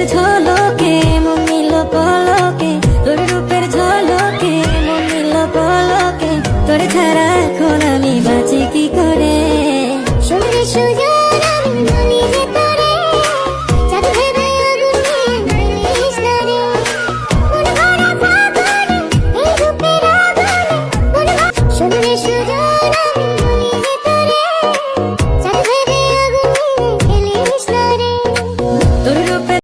রূপের ঝলকে মন পলকে, তোর রূপের ঝলকে মন পলকে, তোর ছাড়া এখন আমি বাঁচি কি করে?